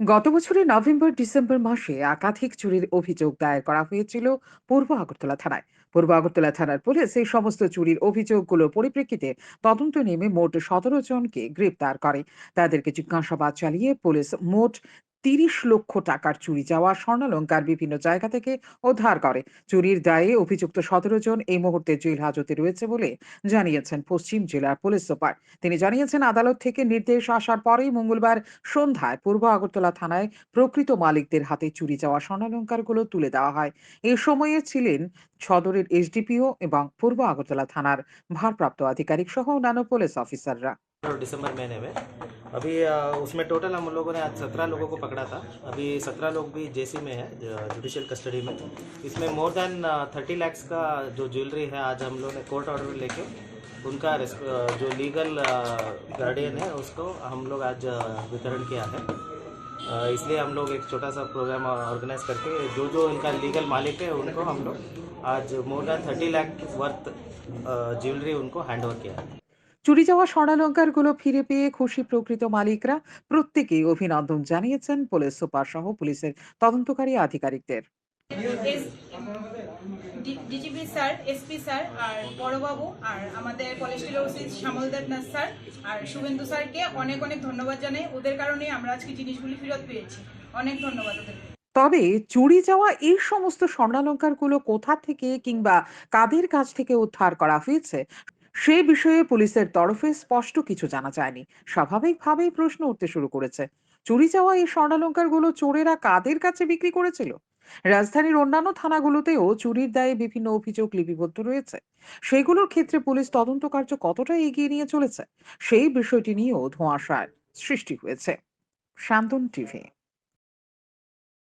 গত বছরের November, December মাসে একাধিক চুরির অভিযোগ দায়ের করা হয়েছিল পূর্ব আগরতলা থানায়। পূর্ব আগরতলা থানার পুলিশ এই সমস্ত চুরির অভিযোগগুলোর পরিপ্রেক্ষিতে তদন্ত নেমে মোট সতেরো জনকে গ্রেপ্তার করে। তাদেরকে জিজ্ঞাসাবাদ চালিয়ে পুলিশ মোট তিরিশ লক্ষ টাকার চুরি যাওয়া স্বর্ণালঙ্কার বিভিন্ন জায়গা থেকে উদ্ধার করে। চুরির দায়ে অভিযুক্ত সতেরো জন এই মুহূর্তে জেল হাজতে রয়েছে বলে জানিয়েছেন পশ্চিম জেলার পুলিশ সুপার। তিনি জানিয়েছেন, আদালত থেকে নির্দেশ আসার পরেই মঙ্গলবার সন্ধ্যায় পূর্ব আগরতলা থানায় প্রকৃত মালিকদের হাতে চুরি যাওয়া স্বর্ণালঙ্কারগুলো তুলে দেওয়া হয়। এ সময়ে ছিলেন সদরের এসডিপিও এবং পূর্ব আগরতলা থানার ভারপ্রাপ্ত আধিকারিক সহ অন্যান্য পুলিশ অফিসাররা। और दिसंबर महीने में। अभी उसमें टोटल हम लोगों ने आज सत्रह लोगों को पकड़ा था। अभी सत्रह लोग भी जेसी में है जुडिशियल कस्टडी में। इसमें मोर देन थर्टी लैक्स का जो ज्वेलरी है आज हम लोग ने कोर्ट ऑर्डर लेके, उनका जो लीगल गार्डियन है, उसको हम लोग आज वितरण किया है। इसलिए हम लोग एक छोटा सा प्रोग्राम ऑर्गेनाइज करके, जो जो इनका लीगल मालिक है, उनको हम लोग आज more than thirty lakh worth jewellery उनको हैंड ओवर किया है। চুরি যাওয়া স্বর্ণালঙ্কারগুলো ফিরে পেয়ে খুশি প্রকৃত মালিকরা প্রত্যেকেই অভিনন্দন জানিয়েছেন পুলিশ সুপার সহ পুলিশের তদন্তকারী আধিকারিকদের। ডিজিপি স্যার এসপি স্যার আর বড়বাবু আর আমাদের কলেজটির ওসি শ্যামল দেবনাথ স্যার আর শুভেন্দু স্যারকে অনেক অনেক ধন্যবাদ জানাই। ওদের কারণে আমরা আজকে জিনিসগুলি ফেরত পেয়েছি। অনেক ধন্যবাদ ওদের। তবে চুরি যাওয়া এই সমস্ত স্বর্ণালঙ্কারগুলো কোথা থেকে কিংবা কাদের কাছ থেকে উদ্ধার করা হয়েছে? সে বিষয়ে পুলিশের তরফে স্পষ্ট কিছু জানা যায়নি। স্বাভাবিকভাবেই প্রশ্ন উঠতে শুরু করেছে, চুরি যাওয়া এই স্বর্ণালঙ্কারগুলো চোরেরা কাদের কাছে বিক্রি করেছিল? রাজধানীর অন্যান্য থানাগুলোতেও চুরির দায়ে বিভিন্ন অভিযোগ লিপিবদ্ধ রয়েছে। সেগুলোর ক্ষেত্রে পুলিশ তদন্ত কার্য কতটা এগিয়ে নিয়ে চলেছে, সেই বিষয়টি নিয়েও ধোঁয়াশার সৃষ্টি হয়েছে। শান্তন টিভি